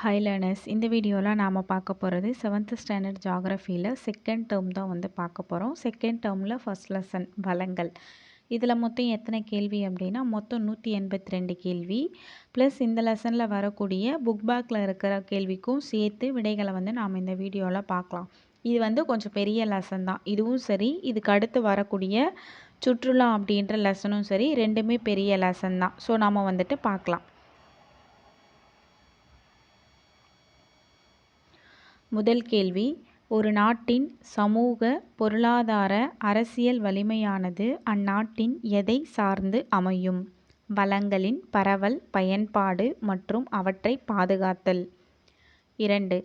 High learners இந்த வீடியோவில் நாம் பார்க்க போகிறது செவன்த் ஸ்டாண்டர்ட் ஜாகிரஃபியில் செகண்ட் டேர்ம் தான் வந்து பார்க்க போகிறோம் செகண்ட் டேர்மில் ஃபஸ்ட் லெசன் வளங்கள். இதில் மொத்தம் எத்தனை கேள்வி அப்படின்னா மொத்தம் நூற்றி எண்பத்தி ரெண்டு கேள்வி. ப்ளஸ் இந்த லெசனில் வரக்கூடிய புக் பேக்கில் இருக்கிற கேள்விக்கும் சேர்த்து விடைகளை வந்து நாம் இந்த வீடியோவில் பார்க்கலாம். இது வந்து கொஞ்சம் பெரிய லெசன் தான். இதுவும் சரி இதுக்கு அடுத்து வரக்கூடிய சுற்றுலா அப்படின்ற லெசனும் சரி ரெண்டுமே பெரிய லெசன் தான். ஸோ நாம் வந்துட்டு பார்க்கலாம். முதல் கேள்வி ஒரு நாட்டின் சமூக பொருளாதார அரசியல் வலிமையானது அந்நாட்டின் எதை சார்ந்து அமையும்? வளங்களின் பரவல் பயன்பாடு மற்றும் அவற்றை பாதுகாத்தல். இரண்டு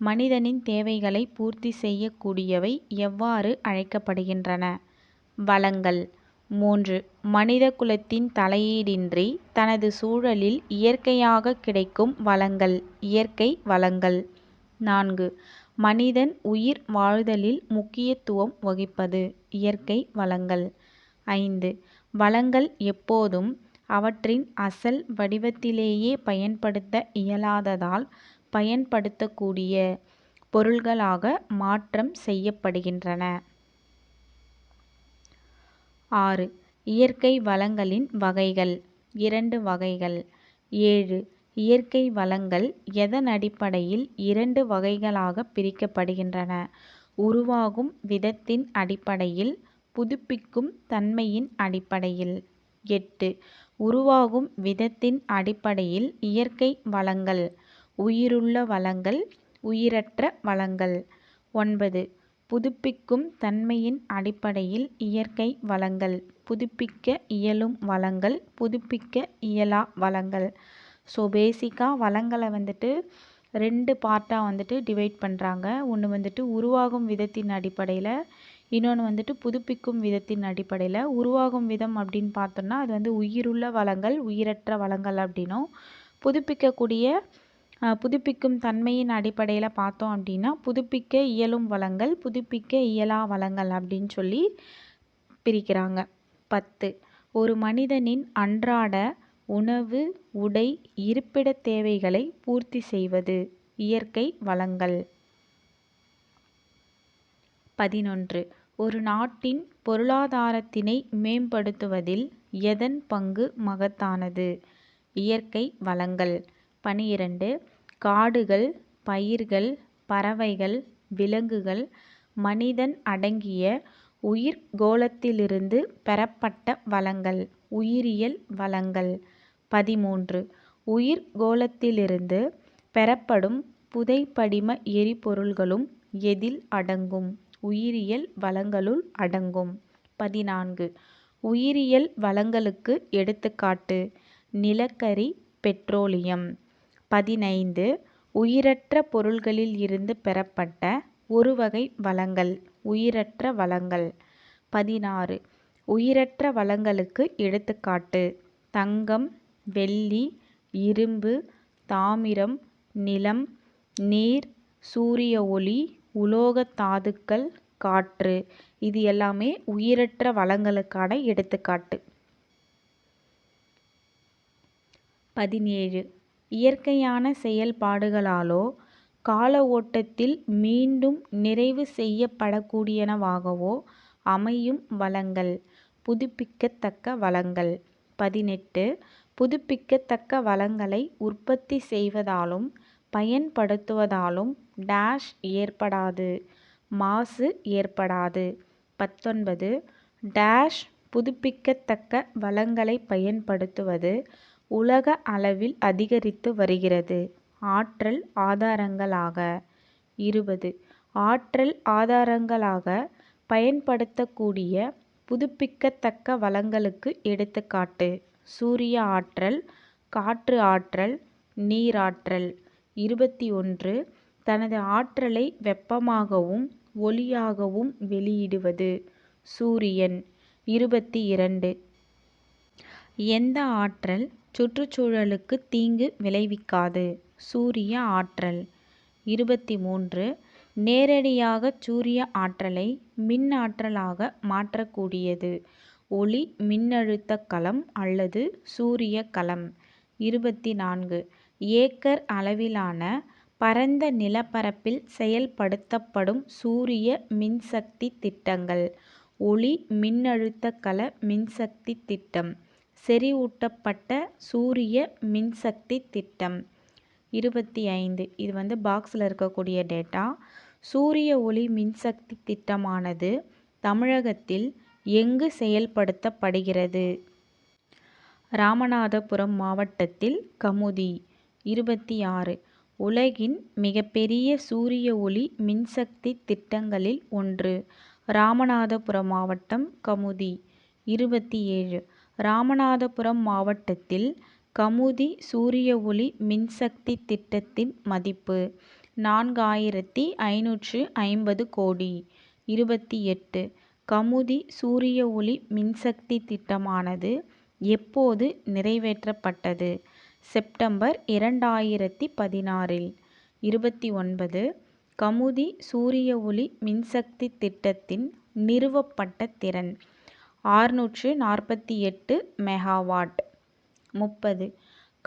மனிதனின் தேவைகளை பூர்த்தி செய்யக்கூடியவை எவ்வாறு அழைக்கப்படுகின்றன? வளங்கள். மூன்று மனித குலத்தின் தலையீடின்றி தனது சூழலில் இயற்கையாக கிடைக்கும் வளங்கள் இயற்கை வளங்கள். நான்கு. மனிதன் உயிர் வாழ்தலில் முக்கியத்துவம் வகிப்பது. இயற்கை வளங்கள். ஐந்து. வளங்கள் எப்போதும் அவற்றின் அசல் வடிவத்திலேயே பயன்படுத்த இயலாததால் பயன்படுத்தக்கூடிய பொருள்களாக மாற்றம் செய்யப்படுகின்றன. ஆறு. இயற்கை வளங்களின் வகைகள். இரண்டு வகைகள். ஏழு. இயற்கை வளங்கள் எதன் அடிப்படையில் இரண்டு வகைகளாக பிரிக்கப்படுகின்றன? உருவாகும் விதத்தின் அடிப்படையில் புதுப்பிக்கும் தன்மையின் அடிப்படையில். எட்டு. உருவாகும் விதத்தின் அடிப்படையில் இயற்கை வளங்கள் உயிருள்ள வளங்கள் உயிரற்ற வளங்கள். ஒன்பது. புதுப்பிக்கும் தன்மையின் அடிப்படையில் இயற்கை வளங்கள் புதுப்பிக்க இயலும் வளங்கள் புதுப்பிக்க இயலா வளங்கள். ஸோ பேசிக்காக வளங்களை வந்துட்டு ரெண்டு பார்ட்டாக வந்துட்டு டிவைட் பண்ணுறாங்க ஒன்று வந்துட்டு உருவாகும் விதத்தின் அடிப்படையில் இன்னொன்று வந்துட்டு புதுப்பிக்கும் விதத்தின் அடிப்படையில். உருவாகும் விதம் அப்படின்னு பார்த்தோம்னா அது வந்து உயிருள்ள வளங்கள் உயிரற்ற வளங்கள் அப்படின்னும். புதுப்பிக்கக்கூடிய புதுப்பிக்கும் தன்மையின் அடிப்படையில் பார்த்தோம் அப்படின்னா புதுப்பிக்க இயலும் வளங்கள் புதுப்பிக்க இயலா வளங்கள் அப்படின்னு சொல்லி பிரிக்கிறாங்க. பத்து. ஒரு மனிதனின் அன்றாட உணவு உடை இருப்பிட தேவைகளை பூர்த்தி செய்வது. இயற்கை வளங்கள். பதினொன்று. ஒரு நாட்டின் பொருளாதாரத்தினை மேம்படுத்துவதில் எதன் பங்கு மகத்தானது? இயற்கை வளங்கள். பனிரெண்டு. காடுகள் பயிர்கள் பறவைகள் விலங்குகள் மனிதன் அடங்கிய உயிர் கோலத்திலிருந்து பெறப்பட்ட வளங்கள். உயிரியல் வளங்கள். பதிமூன்று. உயிர் கோலத்திலிருந்து பெறப்படும் புதைப்படிம எரிபொருள்களும் எதில் அடங்கும்? உயிரியல் வளங்களுள் அடங்கும். பதினான்கு. உயிரியல் வளங்களுக்கு எடுத்துக்காட்டு. நிலக்கரி பெட்ரோலியம். பதினைந்து. உயிரற்ற பொருள்களில் இருந்து பெறப்பட்ட ஒரு வகை வளங்கள். உயிரற்ற வளங்கள். பதினாறு. உயிரற்ற வளங்களுக்கு எடுத்துக்காட்டு. தங்கம் வெள்ளி இரும்பு தாமிரம் நிலம் நீர் சூரிய ஒளி உலோகத் தாதுக்கள் காற்று. இது எல்லாமே உயிரற்ற வளங்களுக்கான எடுத்துக்காட்டு. பதினேழு. இயற்கையான செயல்பாடுகளாலோ கால ஓட்டத்தில் மீண்டும் நிறைவு செய்யப்படக்கூடியனவாகவோ அமையும் வளங்கள். புதுப்பிக்கத்தக்க வளங்கள். பதினெட்டு. புதுப்பிக்கத்தக்க வளங்களை உற்பத்தி செய்வதாலும் பயன்படுத்துவதாலும் டேஷ் ஏற்படாது மாசு ஏற்படாது. பத்தொன்பது டேஷ் புதுப்பிக்கத்தக்க வளங்களை பயன்படுத்துவது உலக அளவில் அதிகரித்து வருகிறது. ஆற்றல் ஆதாரங்களாக. இருபது ஆற்றல் ஆதாரங்களாக பயன்படுத்தக்கூடிய புதுப்பிக்கத்தக்க வளங்களுக்கு எடுத்துக்காட்டு. சூரிய ஆற்றல் காற்று ஆற்றல் நீராற்றல் இருபத்தி ஒன்று. தனது ஆற்றலை வெப்பமாகவும் ஒளியாகவும் வெளியிடுவது. சூரியன். இருபத்தி இரண்டு. எந்த ஆற்றல் சுற்றுச்சூழலுக்கு தீங்கு விளைவிக்காது? சூரிய ஆற்றல். இருபத்தி மூன்று. நேரடியாக சூரிய ஆற்றலை மின் ஆற்றலாக மாற்றக்கூடியது. ஒளி மின்னழுத்த கலம் அல்லது சூரிய கலம் இருபத்தி நான்கு ஏக்கர் அளவிலான பரந்த நிலப்பரப்பில் செயல்படுத்தப்படும் சூரிய மின்சக்தி திட்டங்கள். ஒளி மின்னழுத்த கல மின்சக்தி திட்டம். செறிவூட்டப்பட்ட சூரிய மின்சக்தி திட்டம். இருபத்தி ஐந்து இது வந்து பாக்ஸில் இருக்கக்கூடிய டேட்டா. சூரிய ஒளி மின்சக்தி திட்டமானது தமிழகத்தில் எங்கு செயல்படுத்தப்படுகிறது? ராமநாதபுரம் மாவட்டத்தில் கமுதி இருபத்தி ஆறு உலகின் மிகப்பெரிய சூரிய ஒளி மின்சக்தி திட்டங்களில் ஒன்று. ராமநாதபுரம் மாவட்டம் கமுதி இருபத்தி ஏழு ராமநாதபுரம் மாவட்டத்தில் கமுதி சூரிய ஒளி மின்சக்தி திட்டத்தின் மதிப்பு நான்காயிரத்தி ஐநூற்று ஐம்பது கோடி இருபத்தி எட்டு கமுதி சூரிய ஒளி மின்சக்தி திட்டமானது எப்போது நிறைவேற்றப்பட்டது? செப்டம்பர் இரண்டாயிரத்தி பதினாறில். இருபத்தி ஒன்பது கமுதி சூரிய ஒளி மின்சக்தி திட்டத்தின் நிறுவப்பட்ட திறன். ஆறுநூற்று நாற்பத்தி எட்டு மெகாவாட். முப்பது.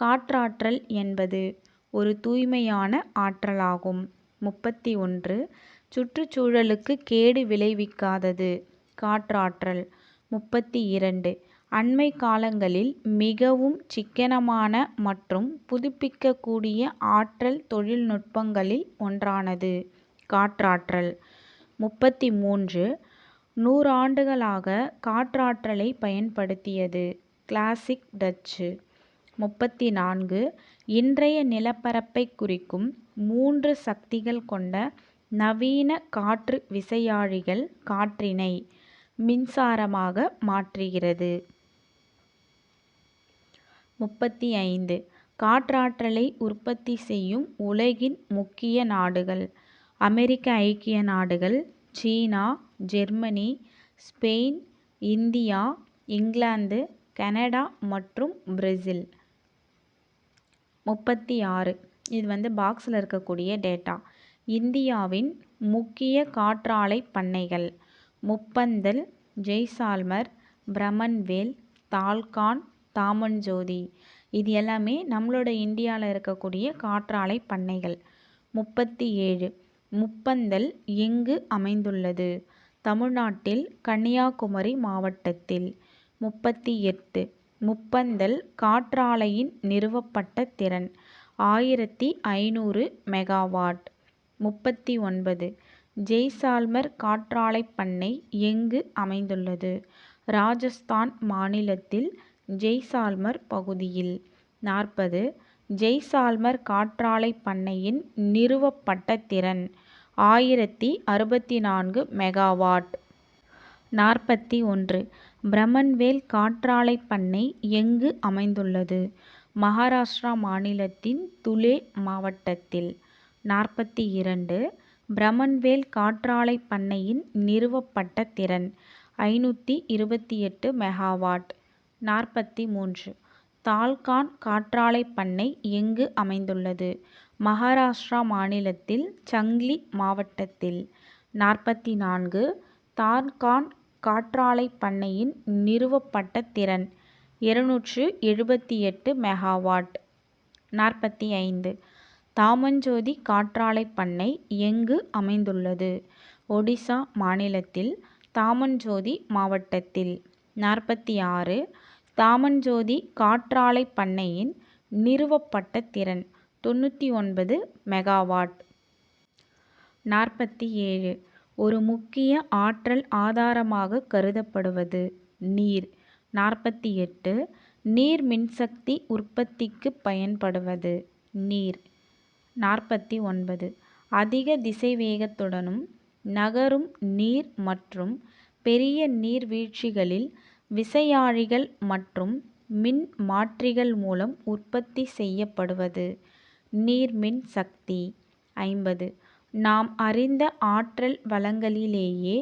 காற்றாற்றல் என்பது ஒரு தூய்மையான ஆற்றலாகும். முப்பத்தி ஒன்று. சுற்றுச்சூழலுக்கு கேடு விளைவிக்காதது. காற்றாற்றல். முப்பத்தி இரண்டு. அண்மை காலங்களில் மிகவும் சிக்கனமான மற்றும் புதுப்பிக்கக்கூடிய ஆற்றல் தொழில்நுட்பங்களில் ஒன்றானது காற்றாற்றல். முப்பத்தி மூன்று. நூறாண்டுகளாக காற்றாற்றலை பயன்படுத்தியது கிளாசிக் டச்சு. முப்பத்தி நான்கு. இன்றைய நிலப்பரப்பை குறிக்கும் மூன்று சக்திகள் கொண்ட நவீன காற்று விசையாழிகள் காற்றினை. மின்சாரமாக மாற்றுகிறது. முப்பத்தி ஐந்து காற்றாற்றலை உற்பத்தி செய்யும் உலகின் முக்கிய நாடுகள். அமெரிக்க ஐக்கிய நாடுகள் சீனா Germany Spain India England Canada மற்றும் பிரேசில். முப்பத்தி ஆறு இது வந்து பாக்ஸில் இருக்கக்கூடிய டேட்டா. இந்தியாவின் முக்கிய காற்றாலை பண்ணைகள். முப்பந்தல் ஜெய்சால்மர் பிரமன்வேல் தால்கான் தாமன்ஜோதி. இது எல்லாமே நம்மளோட இந்தியாவில் இருக்கக்கூடிய காற்றாலை பண்ணைகள். முப்பத்தி ஏழு. முப்பந்தல் எங்கு அமைந்துள்ளது? தமிழ்நாட்டில் கன்னியாகுமரி மாவட்டத்தில். முப்பத்தி எட்டு. முப்பந்தல் காற்றாலையின் நிறுவப்பட்ட திறன். ஆயிரத்தி ஐநூறு மெகாவாட். முப்பத்தி ஒன்பது. ஜெய்சால்மர் காற்றாலை பண்ணை எங்கு அமைந்துள்ளது? ராஜஸ்தான் மாநிலத்தில் ஜெய்சால்மர் பகுதியில். நாற்பது. ஜெய்சால்மர் காற்றாலை பண்ணையின் நிறுவப்பட்ட திறன் ஆயிரத்தி அறுபத்தி நான்கு மெகாவாட். நாற்பத்தி ஒன்று. பிரமன்வேல் காற்றாலை பண்ணை எங்கு அமைந்துள்ளது? மகாராஷ்டிரா மாநிலத்தின் துலே மாவட்டத்தில். நாற்பத்தி இரண்டு. பிரமன்வேல் காற்றாலை பண்ணையின் நிறுவப்பட்ட திறன் ஐநூற்றி இருபத்தி எட்டு மெகாவாட். நாற்பத்தி மூன்று தால்கான் காற்றாலை பண்ணை எங்கு அமைந்துள்ளது? மகாராஷ்டிரா மாநிலத்தில் சங்லி மாவட்டத்தில். நாற்பத்தி நான்கு தால்கான் காற்றாலை பண்ணையின் நிறுவப்பட்ட திறன் இருநூற்று எழுபத்தி எட்டு மெகாவாட். நாற்பத்தி ஐந்து தாமஞ்சோதி காற்றாலை பண்ணை எங்கு அமைந்துள்ளது? ஒடிசா மாநிலத்தில் தாமஞ்சோதி மாவட்டத்தில். நாற்பத்தி ஆறு தாமஞ்சோதி காற்றாலை பண்ணையின் நிறுவப்பட்ட திறன் தொண்ணூற்றி ஒன்பது மெகாவாட். நாற்பத்தி ஏழு ஒரு முக்கிய ஆற்றல் ஆதாரமாக கருதப்படுவது நீர். நாற்பத்தி எட்டு நீர் மின்சக்தி உற்பத்திக்கு பயன்படுவது நீர். நாற்பத்தி ஒன்பது. அதிக திசைவேகத்துடனும் நகரும் நீர் மற்றும் பெரிய நீர்வீழ்ச்சிகளில் விசையாழிகள் மற்றும் மின்மாற்றிகள் மூலம் உற்பத்தி செய்யப்படுவது. நீர்மின் சக்தி ஐம்பது. நாம் அறிந்த ஆற்றல் வளங்களிலேயே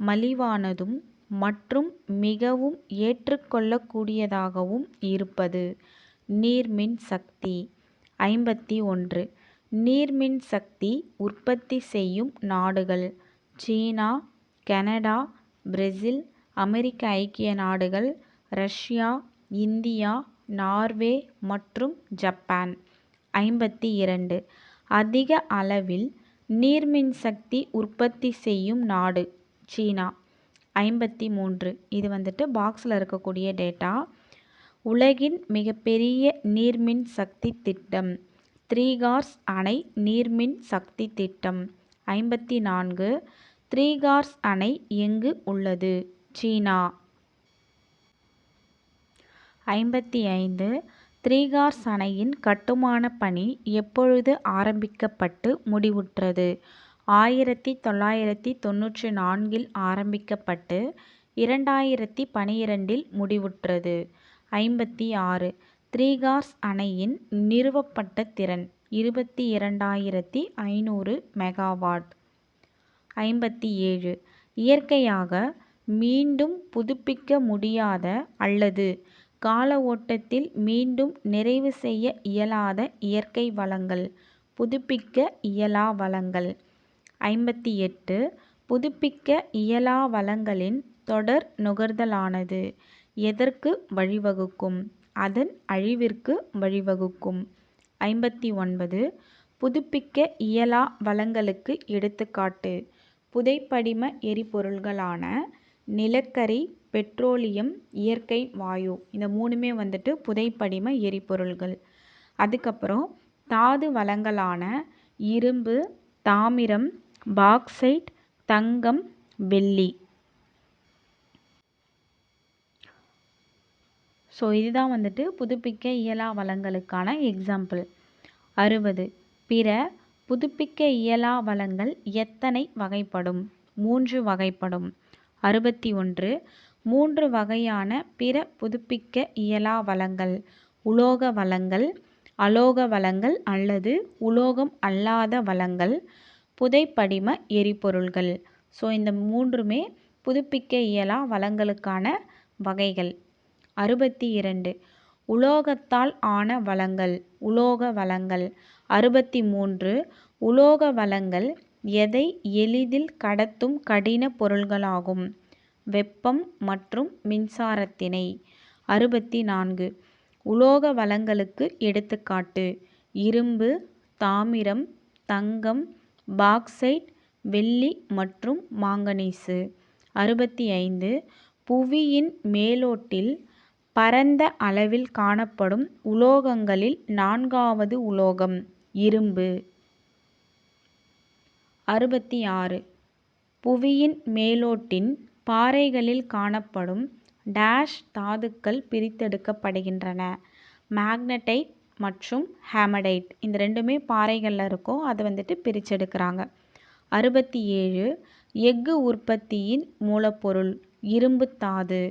மலிவானதும் மற்றும் மிகவும் ஏற்றுக்கொள்ளக்கூடியதாகவும் இருப்பது. நீர்மின் சக்தி ஐம்பத்தி ஒன்று. நீர்மின் சக்தி உற்பத்தி செய்யும் நாடுகள் சீனா கனடா பிரேசில் அமெரிக்க ஐக்கிய நாடுகள் ரஷ்யா இந்தியா நார்வே மற்றும் ஜப்பான். ஐம்பத்தி இரண்டு. அதிக அளவில் நீர்மின்சக்தி உற்பத்தி செய்யும் நாடு சீனா. ஐம்பத்தி மூன்று. இது வந்துட்டு பாக்ஸில் இருக்கக்கூடிய டேட்டா உலகின் மிகப்பெரிய நீர்மின் சக்தி திட்டம். த்ரீகார்ஸ் அணை நீர்மின் சக்தி திட்டம். ஐம்பத்தி நான்கு த்ரீகார்ஸ் அணை எங்கு உள்ளது? சீனா. ஐம்பத்தி ஐந்து த்ரீகார்ஸ் அணையின் கட்டுமான பணி எப்பொழுது ஆரம்பிக்கப்பட்டு முடிவுற்றது? ஆயிரத்தி தொள்ளாயிரத்தி தொண்ணூற்றி நான்கில் ஆரம்பிக்கப்பட்டு இரண்டாயிரத்தி பனிரெண்டில் முடிவுற்றது. ஐம்பத்தி ஆறு த்ரீகார்ஸ் அணையின் நிறுவப்பட்ட திறன் இருபத்தி இரண்டாயிரத்தி ஐநூறு மெகாவாட். ஐம்பத்தி ஏழு இயற்கையாக மீண்டும் புதுப்பிக்க முடியாத அல்லது கால ஓட்டத்தில் மீண்டும் நிறைவு செய்ய இயலாத இயற்கை வளங்கள் புதுப்பிக்க இயலா வளங்கள். ஐம்பத்தி எட்டு புதுப்பிக்க இயலா வளங்களின் தொடர் நுகர்தலானது எதற்கு வழிவகுக்கும்? அதன் அழிவிற்கு வழிவகுக்கும். ஐம்பத்தி ஒன்பது புதுப்பிக்க இயலா வளங்களுக்கு எடுத்துக்காட்டு. புதைப்படிம எரிபொருள்களான நிலக்கரி பெட்ரோலியம் இயற்கை வாயு இந்த மூணுமே வந்துட்டு புதைப்படிம எரிபொருள்கள். அதுக்கப்புறம் தாது வளங்களான இரும்பு தாமிரம் பாக்சைட் தங்கம் வெள்ளி. ஸோ இதுதான் வந்துட்டு புதுப்பிக்க இயலா வளங்களுக்கான எக்ஸாம்பிள் அறுபது. பிற புதுப்பிக்க இயலா வளங்கள் எத்தனை வகைப்படும்? மூன்று வகைப்படும். அறுபத்தி ஒன்று. மூன்று வகையான பிற புதுப்பிக்க இயலா வளங்கள். உலோக வளங்கள் அலோக வளங்கள் அல்லது உலோகம் அல்லாத வளங்கள் புதைப்படிம எரிபொருள்கள். ஸோ இந்த மூன்றுமே புதுப்பிக்க இயலா வளங்களுக்கான வகைகள். அறுபத்தி இரண்டு உலோகத்தால் ஆன வளங்கள் உலோக வளங்கள். அறுபத்தி மூன்று உலோக வளங்கள் எதை எளிதில் கடத்தும் கடின பொருள்களாகும்? வெப்பம் மற்றும் மின்சாரத்தினை. அறுபத்தி நான்கு உலோக வளங்களுக்கு எடுத்துக்காட்டு. இரும்பு தாமிரம் தங்கம் பாக்சைட் வெள்ளி மற்றும் மாங்கனீசு. அறுபத்தி ஐந்து புவியின் மேலோட்டில் பரந்த அளவில் காணப்படும் உலோகங்களில் நான்காவது உலோகம் இரும்பு. அறுபத்தி ஆறு புவியின் மேலோட்டின் பாறைகளில் காணப்படும் டேஷ் தாதுக்கள் பிரித்தெடுக்கப்படுகின்றன. மேக்னடைட் மற்றும் ஹேமடைட். இந்த ரெண்டுமே பாறைகளில் இருக்கும் அதை வந்துட்டு பிரித்தெடுக்கிறாங்க அறுபத்தி ஏழு எஃகு உற்பத்தியின் மூலப்பொருள் இரும்பு தாது.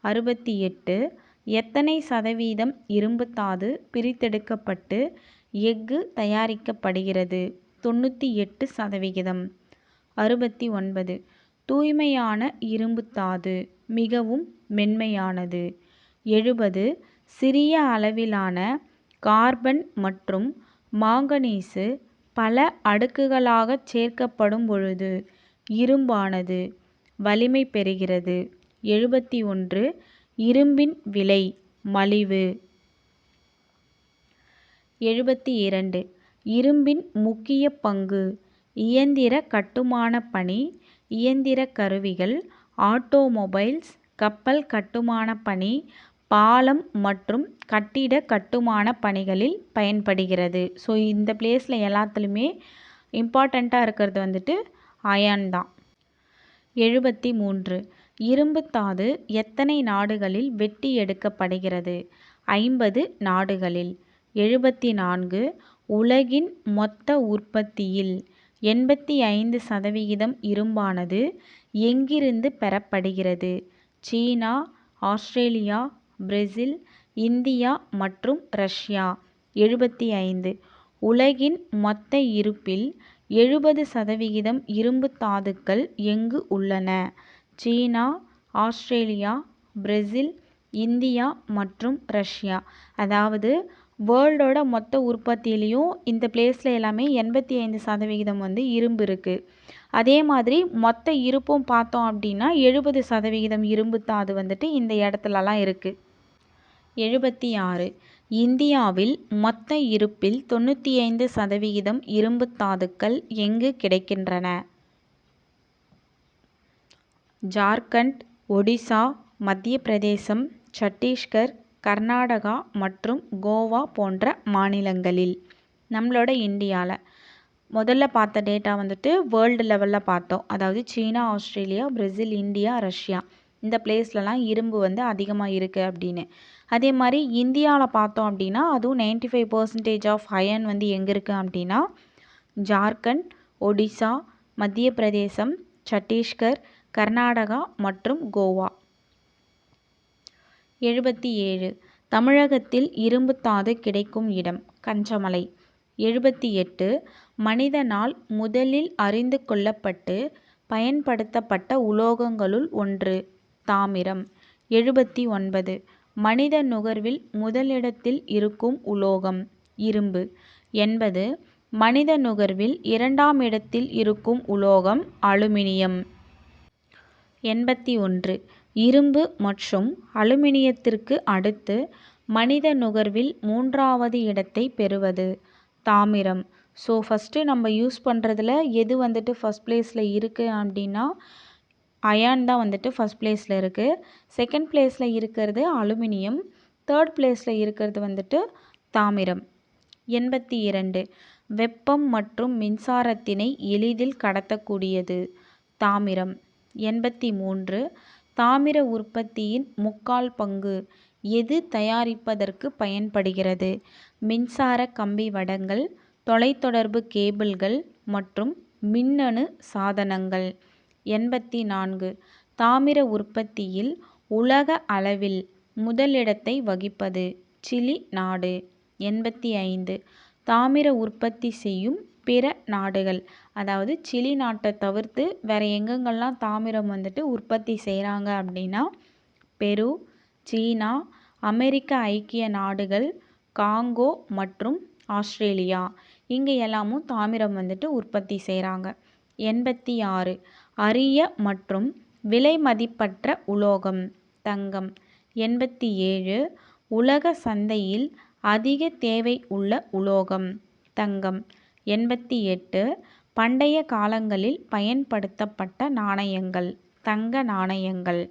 அறுபத்தி எட்டு எத்தனை சதவீதம் இரும்புத்தாது பிரித்தெடுக்கப்பட்டு எஃகு தயாரிக்கப்படுகிறது? தொண்ணூற்றி எட்டு சதவிகிதம். அறுபத்தி ஒன்பது. தூய்மையான இரும்புத்தாது மிகவும் மென்மையானது. எழுபது. சிறிய அளவிலான கார்பன் மற்றும் மாங்கனீசு பல அடுக்குகளாகச் சேர்க்கப்படும் பொழுது இரும்பானது வலிமை பெறுகிறது. எழுபத்தி ஒன்று. இரும்பின் விலை மலிவு. எழுபத்தி இரண்டு இரும்பின் முக்கிய பங்கு இயந்திர கட்டுமான பணி இயந்திர கருவிகள் ஆட்டோமொபைல்ஸ் கப்பல் கட்டுமான பணி பாலம் மற்றும் கட்டிட கட்டுமான பணிகளில் பயன்படுகிறது. ஸோ இந்த பிளேஸில் எல்லாத்துலேயுமே இம்பார்ட்டண்ட்டாக இருக்கிறது வந்துட்டு அயன் தான். எழுபத்தி மூன்று இரும்புத்தாது எத்தனை நாடுகளில் வெட்டி எடுக்கப்படுகிறது? ஐம்பது நாடுகளில். எழுபத்தி நான்கு உலகின் மொத்த உற்பத்தியில் எண்பத்தி ஐந்து சதவிகிதம் இரும்பானது எங்கிருந்து பெறப்படுகிறது? சீனா ஆஸ்திரேலியா பிரேசில் இந்தியா மற்றும் ரஷ்யா. எழுபத்தி ஐந்து உலகின் மொத்த இருப்பில் எழுபது சதவிகிதம் இரும்புத்தாதுக்கள் எங்கு உள்ளன? சீனா ஆஸ்திரேலியா பிரேசில் இந்தியா மற்றும் ரஷ்யா. அதாவது வேர்ல்டோட மொத்த உற்பத்தியிலையும் இந்த பிளேஸில் எல்லாமே எண்பத்தி ஐந்து சதவிகிதம் வந்து இரும்பு இருக்குது அதே மாதிரி மொத்த இருப்பும் பார்த்தோம் அப்படின்னா எழுபது சதவிகிதம் இரும்பு தாது வந்துட்டு இந்த இடத்துலலாம் இருக்குது எழுபத்தி ஆறு. இந்தியாவில் மொத்த இருப்பில் தொண்ணூற்றி ஐந்து சதவிகிதம் இரும்பு தாதுக்கள் எங்கு கிடைக்கின்றன? ஜார்க்கண்ட் ஒடிசா மத்திய பிரதேசம் சட்டீஸ்கர் கர்நாடகா மற்றும் கோவா போன்ற மாநிலங்களில். நம்மளோட இந்தியாவில் முதல்ல பார்த்த டேட்டா வந்துட்டு வேர்ல்டு லெவலில் பார்த்தோம். அதாவது சீனா ஆஸ்திரேலியா பிரேசில் இந்தியா ரஷ்யா. இந்த பிளேஸ்லலாம் இரும்பு வந்து அதிகமாக இருக்குது அப்படின்னு. அதே மாதிரி இந்தியாவில் பார்த்தோம் அப்படின்னா அதுவும் ninety five percentage of iron வந்து எங்கே இருக்குது அப்படின்னா ஜார்க்கண்ட் ஒடிசா மத்திய பிரதேசம் சட்டீஸ்கர் கர்நாடகா மற்றும் கோவா. எழுபத்தி ஏழு. தமிழகத்தில் இரும்புத்தாது கிடைக்கும் இடம் கஞ்சமலை. எழுபத்தி எட்டு. மனிதனால் முதலில் அறிந்து கொள்ளப்பட்டு பயன்படுத்தப்பட்ட உலோகங்களுள் ஒன்று தாமிரம். எழுபத்தி ஒன்பது. மனித நுகர்வில் முதலிடத்தில் இருக்கும் உலோகம் இரும்பு. எண்பது. மனித நுகர்வில் இரண்டாம் இடத்தில் இருக்கும் உலோகம் அலுமினியம். எண்பத்தி ஒன்று. இரும்பு மற்றும் அலுமினியத்திற்கு அடுத்து மனித நுகர்வில் மூன்றாவது இடத்தை பெறுவது. தாமிரம். ஸோ ஃபஸ்ட்டு நம்ம யூஸ் பண்ணுறதுல எது வந்துட்டு ஃபஸ்ட் ப்ளேஸில் இருக்குது அப்படின்னா அயான் தான் வந்துட்டு ஃபஸ்ட் ப்ளேஸில் இருக்குது செகண்ட் ப்ளேஸில் இருக்கிறது அலுமினியம். தேர்ட் ப்ளேஸில் இருக்கிறது வந்துட்டு தாமிரம். எண்பத்தி இரண்டு. வெப்பம் மற்றும் மின்சாரத்தினை எளிதில் கடத்தக்கூடியது. தாமிரம். எண்பத்தி மூன்று தாமிர உற்பத்தியின் முக்கால் பங்கு எது தயாரிப்பதற்கு பயன்படுகிறது? மின்சார கம்பி வடங்கள் தொலைத்தொடர்பு கேபிள்கள் மற்றும் மின்னணு சாதனங்கள். எண்பத்தி நான்கு தாமிர உற்பத்தியில் உலக அளவில் முதலிடத்தை வகிப்பது சிலி நாடு. எண்பத்தி ஐந்து தாமிர உற்பத்தி செய்யும் பிற நாடுகள் அதாவது சிலி நாட்டை தவிர்த்து வேறு எங்கெங்கெல்லாம் தாமிரம் வந்துட்டு உற்பத்தி செய்கிறாங்க அப்படின்னா பெரு சீனா அமெரிக்க ஐக்கிய நாடுகள் காங்கோ மற்றும் ஆஸ்திரேலியா. இங்கே எல்லாமும் தாமிரம் வந்துட்டு உற்பத்தி செய்கிறாங்க எண்பத்தி ஆறு. அரிய மற்றும் விலை மதிப்பற்ற உலோகம் தங்கம். எண்பத்தி ஏழு. உலக சந்தையில் அதிக தேவை உள்ள உலோகம் தங்கம். எண்பத்தி எட்டு. பண்டைய காலங்களில் பயன்படுத்தப்பட்ட நாணயங்கள் தங்க நாணயங்கள்.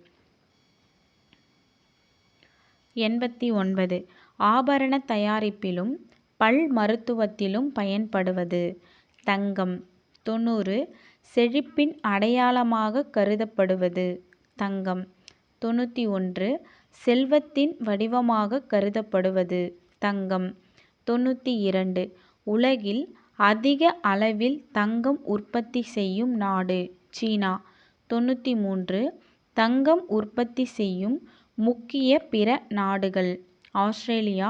எண்பத்தி ஒன்பது. ஆபரண தயாரிப்பிலும் பல் மருத்துவத்திலும் பயன்படுவது. தங்கம். தொண்ணூறு. செழிப்பின் அடையாளமாக கருதப்படுவது. தங்கம். தொண்ணூற்றி ஒன்று. செல்வத்தின் வடிவமாக கருதப்படுவது. தங்கம். தொண்ணூற்றி இரண்டு. உலகில் அதிக அளவில் தங்கம் உற்பத்தி செய்யும் நாடு சீனா. தொண்ணூற்றி மூன்று தங்கம் உற்பத்தி செய்யும் முக்கிய பிற நாடுகள் ஆஸ்திரேலியா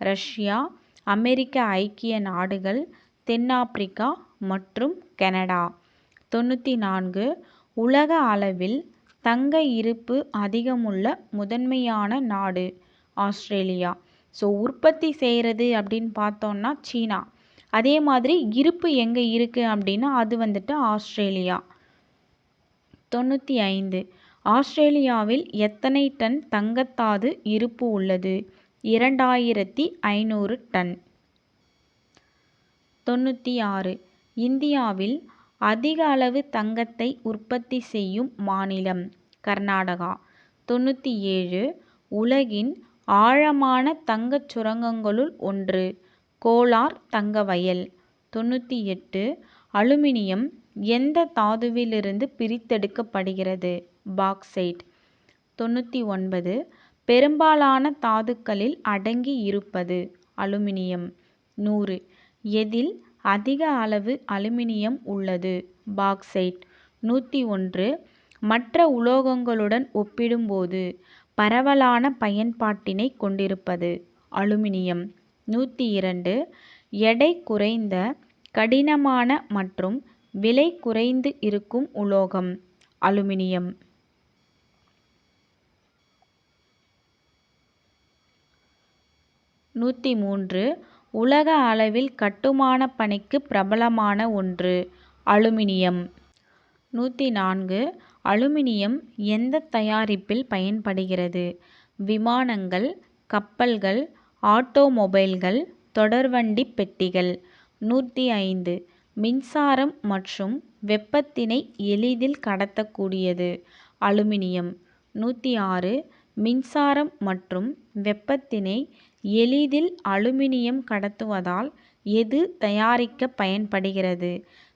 ரஷ்யா அமெரிக்க ஐக்கிய நாடுகள் தென்னாப்பிரிக்கா மற்றும் கனடா. தொண்ணூற்றி நான்கு உலக அளவில் தங்க இருப்பு அதிகமுள்ள முதன்மையான நாடு ஆஸ்திரேலியா. ஸோ உற்பத்தி செய்கிறது அப்படின்னு பார்த்தோன்னா சீனா. அதே மாதிரி இருப்பு எங்கே இருக்குது அப்படின்னா அது வந்துட்டு ஆஸ்திரேலியா. தொண்ணூற்றி ஐந்து. ஆஸ்திரேலியாவில் எத்தனை டன் தங்கத்தாது இருப்பு உள்ளது? இரண்டாயிரத்தி ஐநூறு டன். தொண்ணூற்றி ஆறு. இந்தியாவில் அதிக அளவு தங்கத்தை உற்பத்தி செய்யும் மாநிலம் கர்நாடகா. தொண்ணூற்றி ஏழு. உலகின் ஆழமான தங்கச் சுரங்கங்களுள் ஒன்று. கோலார் தங்க வயல். தொண்ணூற்றி எட்டு அலுமினியம் எந்த தாதுவிலிருந்து பிரித்தெடுக்கப்படுகிறது? பாக்சைட் தொண்ணூற்றி ஒன்பது பெரும்பாலான தாதுக்களில் அடங்கி இருப்பது அலுமினியம். நூறு. எதில் அதிக அளவு அலுமினியம் உள்ளது? பாக்சைட் நூற்றி ஒன்று மற்ற உலோகங்களுடன் ஒப்பிடும்போது பரவலான பயன்பாட்டினை கொண்டிருப்பது அலுமினியம். நூற்றி இரண்டு எடை குறைந்த கடினமான மற்றும் விலை குறைந்து இருக்கும் உலோகம் அலுமினியம். நூற்றி மூன்று உலக அளவில் கட்டுமான பணிக்கு பிரபலமான ஒன்று அலுமினியம். நூற்றி நான்கு அலுமினியம் எந்த தயாரிப்பில் பயன்படுகிறது? விமானங்கள் கப்பல்கள் ஆட்டோமொபைல்கள் தொடர்வண்டி பெட்டிகள். நூற்றி ஐந்து. மின்சாரம் மற்றும் வெப்பத்தினை எளிதில் கடத்தக்கூடியது. அலுமினியம். நூற்றி ஆறு. மின்சாரம் மற்றும் வெப்பத்தினை எளிதில் அலுமினியம் கடத்துவதால் எது தயாரிக்க பயன்படுகிறது?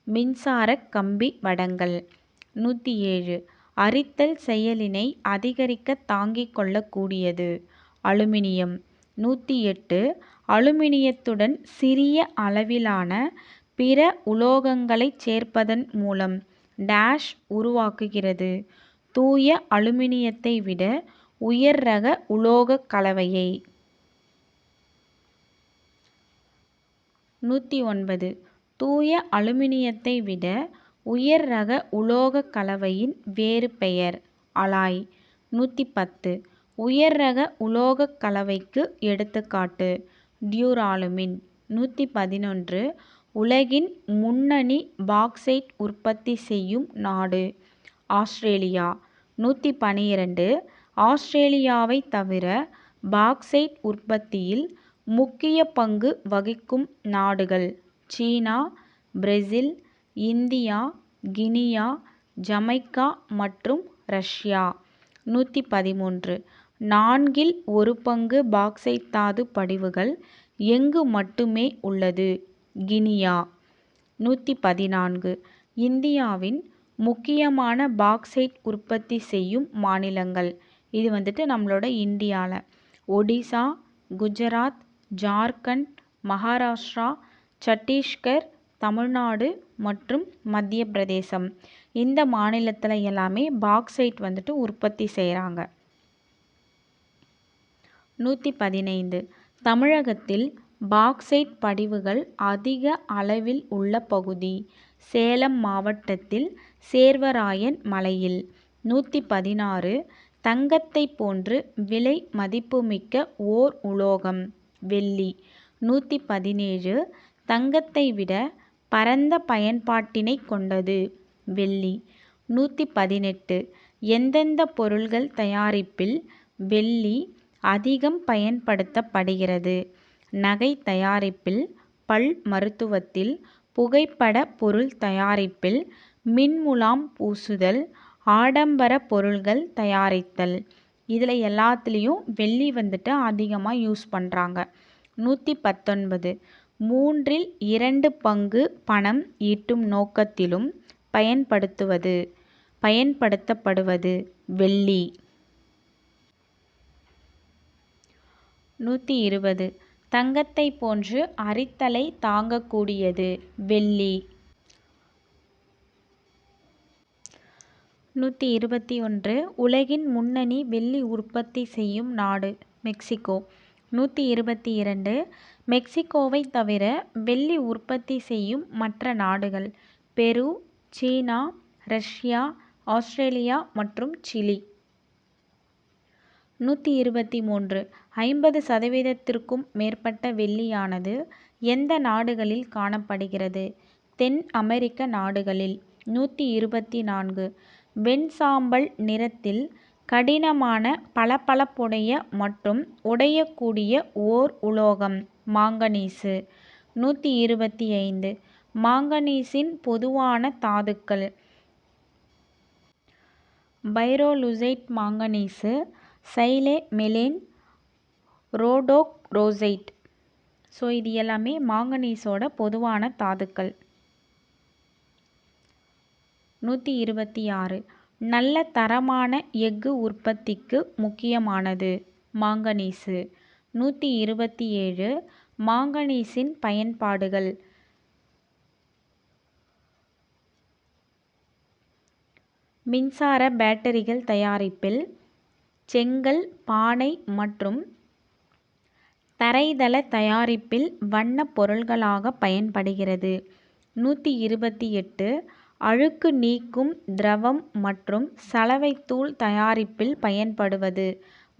மின்சார கம்பி வடங்கள். நூற்றி ஏழு. அரித்தல் செயலினை அதிகரிக்க தாங்கிக் கொள்ளக்கூடியது. அலுமினியம். நூற்றி எட்டு அலுமினியத்துடன் சிறிய அளவிலான பிற உலோகங்களைச் சேர்ப்பதன் மூலம் டேஷ் உருவாக்குகிறது. தூய அலுமினியத்தை விட உயர் ரக உலோகக் கலவையை. நூற்றி ஒன்பது தூய அலுமினியத்தை விட உயர் ரக உலோகக் கலவையின் வேறு பெயர் அலாய். நூற்றி பத்து உயர் ரக உலோகக் கலவைக்கு எடுத்துக்காட்டு. டியூராலுமின் நூற்றி பதினொன்று உலகின் முன்னணி பாக்சைட் உற்பத்தி செய்யும் நாடு. ஆஸ்திரேலியா நூற்றி பனிரெண்டு ஆஸ்திரேலியாவை தவிர பாக்சைட் உற்பத்தியில் முக்கிய பங்கு வகிக்கும் நாடுகள் சீனா பிரேசில் இந்தியா கினியா ஜமைக்கா மற்றும் ரஷ்யா நூற்றி பதிமூன்று நான்கில் ஒரு பங்கு பாக்சைட் தாது படிவுகள் எங்கு மட்டுமே உள்ளது. கினியா நூற்றி பதினான்கு. இந்தியாவின் முக்கியமான பாக்சைட் உற்பத்தி செய்யும் மாநிலங்கள். இது வந்துட்டு நம்மளோட இந்தியாவில் ஒடிசா குஜராத் ஜார்க்கண்ட் மகாராஷ்டிரா சட்டீஸ்கர் தமிழ்நாடு மற்றும் மத்திய பிரதேசம் இந்த மாநிலத்தில் எல்லாமே பாக்சைட் வந்துட்டு உற்பத்தி செய்கிறாங்க நூற்றி பதினைந்து தமிழகத்தில் பாக்சைட் படிவுகள் அதிக அளவில் உள்ள பகுதி சேலம் மாவட்டத்தில் சேர்வராயன் மலையில். நூற்றி பதினாறு தங்கத்தை போன்று விலை மதிப்புமிக்க ஓர் உலோகம் வெள்ளி. நூற்றி பதினேழு தங்கத்தை விட பரந்த பயன்பாட்டினை கொண்டது வெள்ளி. நூற்றி பதினெட்டு எந்தெந்த பொருள்கள் தயாரிப்பில் வெள்ளி அதிகம் பயன்படுத்தப்படுகிறது. நகை தயாரிப்பில் பல் மருத்துவத்தில் புகைப்பட பொருள் தயாரிப்பில் மின்முலாம் பூசுதல் ஆடம்பர பொருள்கள் தயாரித்தல். இதில் எல்லாத்துலேயும் வெள்ளி வந்துட்டு அதிகமாக யூஸ் பண்ணுறாங்க நூற்றி பத்தொன்பது மூன்றில் இரண்டு பங்கு பணம் ஈட்டும் நோக்கத்திலும் பயன்படுத்துவது. பயன்படுத்தப்படுவது வெள்ளி. நூற்றி இருபது. தங்கத்தை போன்று அரித்தலை தாங்கக்கூடியது வெள்ளி. நூற்றி இருபத்தி ஒன்று. உலகின் முன்னணி வெள்ளி உற்பத்தி செய்யும் நாடு மெக்சிகோ. நூற்றி இருபத்தி இரண்டு. மெக்சிகோவை தவிர வெள்ளி உற்பத்தி செய்யும் மற்ற நாடுகள் பெரு சீனா ரஷ்யா ஆஸ்திரேலியா மற்றும் சிலி. நூற்றி இருபத்தி மூன்று. ஐம்பது சதவீதத்திற்கும் மேற்பட்ட வெள்ளியானது எந்த நாடுகளில் காணப்படுகிறது? தென் அமெரிக்க நாடுகளில். நூற்றி இருபத்தி நான்கு. வெண்சாம்பல் நிறத்தில் கடினமான பளபளப்புடைய மற்றும் உடையக்கூடிய ஓர் உலோகம் மாங்கனீசு. நூற்றி இருபத்தி ஐந்து. மாங்கனீசின் பொதுவான தாதுக்கள். பைரோலுசைட் மாங்கனீசு சைலே மெலேன் ரோடோக்ரோசைட். ஸோ இது எல்லாமே மாங்கனீஸோட பொதுவான தாதுக்கள். நூற்றி இருபத்தி ஆறு. நல்ல தரமான எஃகு உற்பத்திக்கு முக்கியமானது மாங்கனீஸு நூற்றி இருபத்தி ஏழு. மாங்கனீஸின் பயன்பாடுகள். மின்சார பேட்டரிகள் தயாரிப்பில் செங்கல் பானை மற்றும் தரைதள தயாரிப்பில் வண்ணப் பொருள்களாக பயன்படுகிறது. நூற்றி இருபத்தி எட்டு அழுக்கு நீக்கும் திரவம் மற்றும் சலவைத்தூள் தயாரிப்பில் பயன்படுவது.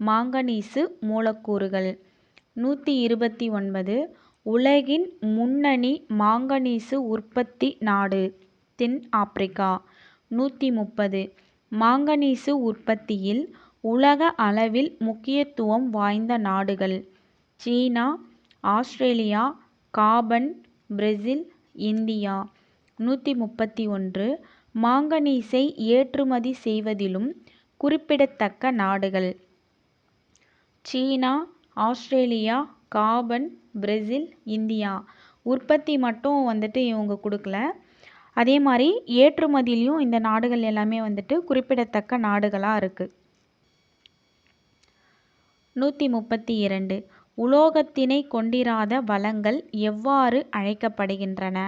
மாங்கனீசு மூலக்கூறுகள். நூற்றி இருபத்தி ஒன்பது உலகின் முன்னணி மாங்கனீசு உற்பத்தி நாடு தென் ஆப்பிரிக்கா. நூற்றி முப்பது மாங்கனீசு உற்பத்தியில் உலக அளவில் முக்கியத்துவம் வாய்ந்த நாடுகள். சீனா ஆஸ்திரேலியா காபன் பிரேசில் இந்தியா. நூற்றி முப்பத்தி ஒன்று மாங்கனீசை ஏற்றுமதி செய்வதிலும் குறிப்பிடத்தக்க நாடுகள். சீனா ஆஸ்திரேலியா காபன் பிரேசில் இந்தியா. உற்பத்தி மட்டும் வந்துட்டு இவங்க கொடுக்கல. அதே மாதிரி ஏற்றுமதியிலையும் இந்த நாடுகள் எல்லாமே வந்துட்டு குறிப்பிடத்தக்க நாடுகளாக இருக்குது நூற்றி முப்பத்தி இரண்டு உலோகத்தினை கொண்டிராத வளங்கள் எவ்வாறு அழைக்கப்படுகின்றன?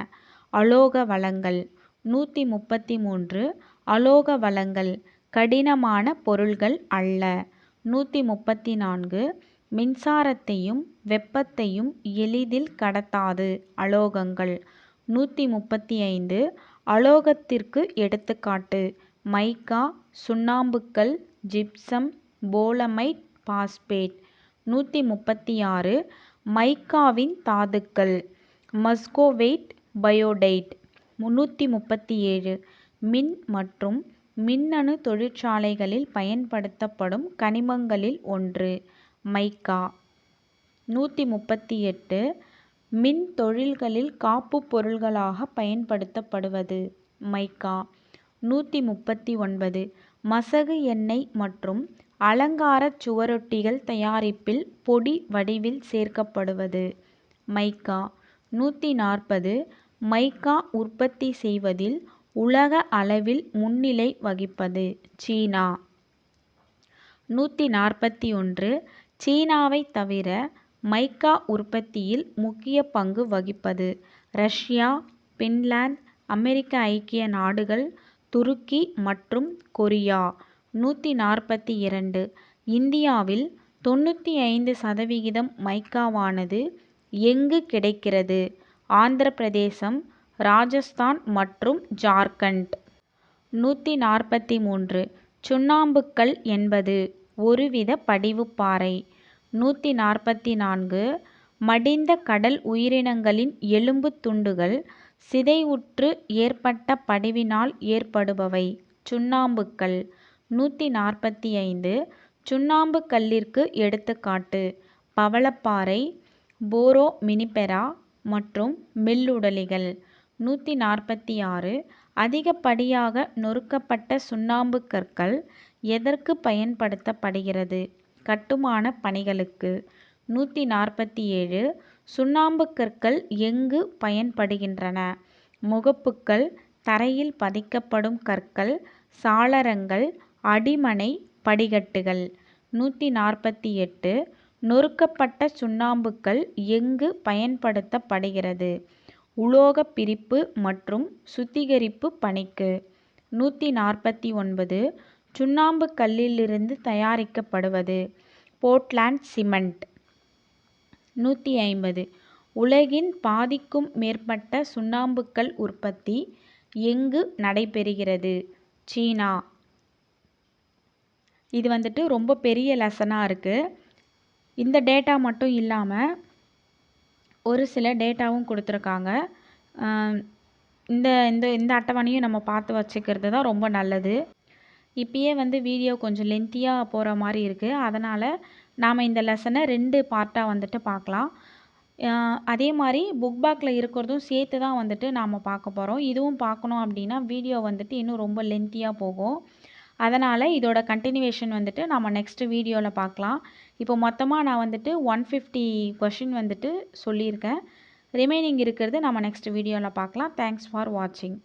அலோக வளங்கள். நூற்றி முப்பத்தி மூன்று அலோக வளங்கள் கடினமான பொருள்கள் அல்ல. நூற்றி முப்பத்தி நான்கு மின்சாரத்தையும் வெப்பத்தையும் எளிதில் கடத்தாது அலோகங்கள். நூற்றி முப்பத்தி ஐந்து அலோகத்திற்கு எடுத்துக்காட்டு. மைக்கா சுண்ணாம்புக்கல் ஜிப்சம் போலமைட் பாஸ்பேட். நூற்றி முப்பத்தி ஆறு மைக்காவின் தாதுக்கள். Muscovite biotite. முந்நூற்றி முப்பத்தி ஏழு மின் மற்றும் மின்னணு தொழிற்சாலைகளில் பயன்படுத்தப்படும் கனிமங்களில் ஒன்று மைக்கா. நூற்றி முப்பத்தி எட்டு மின் தொழில்களில் காப்புப் பொருள்களாக பயன்படுத்தப்படுவது மைக்கா. நூற்றி முப்பத்தி ஒன்பது மசகு எண்ணெய் மற்றும் அலங்காரச் சுவரொட்டிகள் தயாரிப்பில் பொடி வடிவில் சேர்க்கப்படுவது. மைக்கா நூற்றி நாற்பது. மைக்கா உற்பத்தி செய்வதில் உலக அளவில் முன்னிலை வகிப்பது. சீனா நூற்றி நாற்பத்தி ஒன்று. சீனாவைத் தவிர மைக்கா உற்பத்தியில் முக்கிய பங்கு வகிப்பது. ரஷ்யா பின்லாந்து அமெரிக்க ஐக்கிய நாடுகள் துருக்கி மற்றும் கொரியா நூற்றி நாற்பத்தி இரண்டு. இந்தியாவில் தொண்ணூற்றி ஐந்து சதவிகிதம் மைக்காவானது எங்கு கிடைக்கிறது? ஆந்திர பிரதேசம் ராஜஸ்தான் மற்றும் ஜார்க்கண்ட். நூற்றி நாற்பத்தி மூன்று. சுண்ணாம்புக்கல் என்பது ஒருவித படிவுப்பாறை. நூற்றி நாற்பத்தி நான்கு. மடிந்த கடல் உயிரினங்களின் எலும்புத் துண்டுகள் சிதைவுற்று ஏற்பட்ட படிவினால் ஏற்படுபவை. சுண்ணாம்புக்கல். நூற்றி நாற்பத்தி ஐந்து சுண்ணாம்புக் கல்லிற்கு எடுத்துக்காட்டு. பவளப்பாறை போரோமினிபெரா மற்றும் மெல்லுடலிகள். நூற்றி நாற்பத்தி ஆறு அதிகப்படியாக நொறுக்கப்பட்ட சுண்ணாம்புக் கற்கள் எதற்கு பயன்படுத்தப்படுகிறது? கட்டுமான பணிகளுக்கு. நூற்றி நாற்பத்தி ஏழு சுண்ணாம்புக் கற்கள் எங்கு பயன்படுகின்றன? முகப்புக்கள் தரையில் பதிக்கப்படும் கற்கள் சாளரங்கள் அடிமனை படிகட்டுகள். நூற்றி நாற்பத்தி எட்டு. நொறுக்கப்பட்ட சுண்ணாம்புக்கல் எங்கு பயன்படுத்தப்படுகிறது? உலோகப் பிரிப்பு மற்றும் சுத்திகரிப்பு பணிக்கு. நூற்றி நாற்பத்தி ஒன்பது. சுண்ணாம்புக்கல்லிலிருந்து தயாரிக்கப்படுவது. Portland cement. நூற்றி ஐம்பது. உலகின் பாதிக்கும் மேற்பட்ட சுண்ணாம்புக்கல் உற்பத்தி எங்கு நடைபெறுகிறது? சீனா. இது வந்துட்டு ரொம்ப பெரிய லெசனாக இருக்குது இந்த டேட்டா மட்டும் இல்லாமல் ஒரு சில டேட்டாவும் கொடுத்துருக்காங்க. இந்த இந்த இந்த அட்டவணையும் நம்ம பார்த்து வச்சுக்கிறது தான் ரொம்ப நல்லது. இப்பயே வந்து வீடியோ கொஞ்சம் லென்த்தியாக போகிற மாதிரி இருக்குது அதனால் நாம் இந்த லெசனை ரெண்டு பார்ட்டாக வந்துட்டு பார்க்கலாம். அதே மாதிரி புக் பேக்கில் இருக்கிறதும் சேர்த்து தான் வந்துட்டு நாம் பார்க்க போகிறோம் இதுவும் பார்க்கணும் அப்படின்னா வீடியோ வந்துட்டு இன்னும் ரொம்ப லென்த்தியாக போகும். அதனால் இதோட கண்டினியூவேஷன் வந்துட்டு நம்ம நெக்ஸ்ட்டு வீடியோவில் பார்க்கலாம். இப்போ மொத்தமாக நான் வந்துட்டு ஒன் ஃபிஃப்டி கொஷின் வந்துட்டு சொல்லியிருக்கேன். ரிமைனிங் இருக்கிறது நம்ம நெக்ஸ்ட் வீடியோவில் பார்க்கலாம். தேங்க்ஸ் ஃபார் வாட்சிங்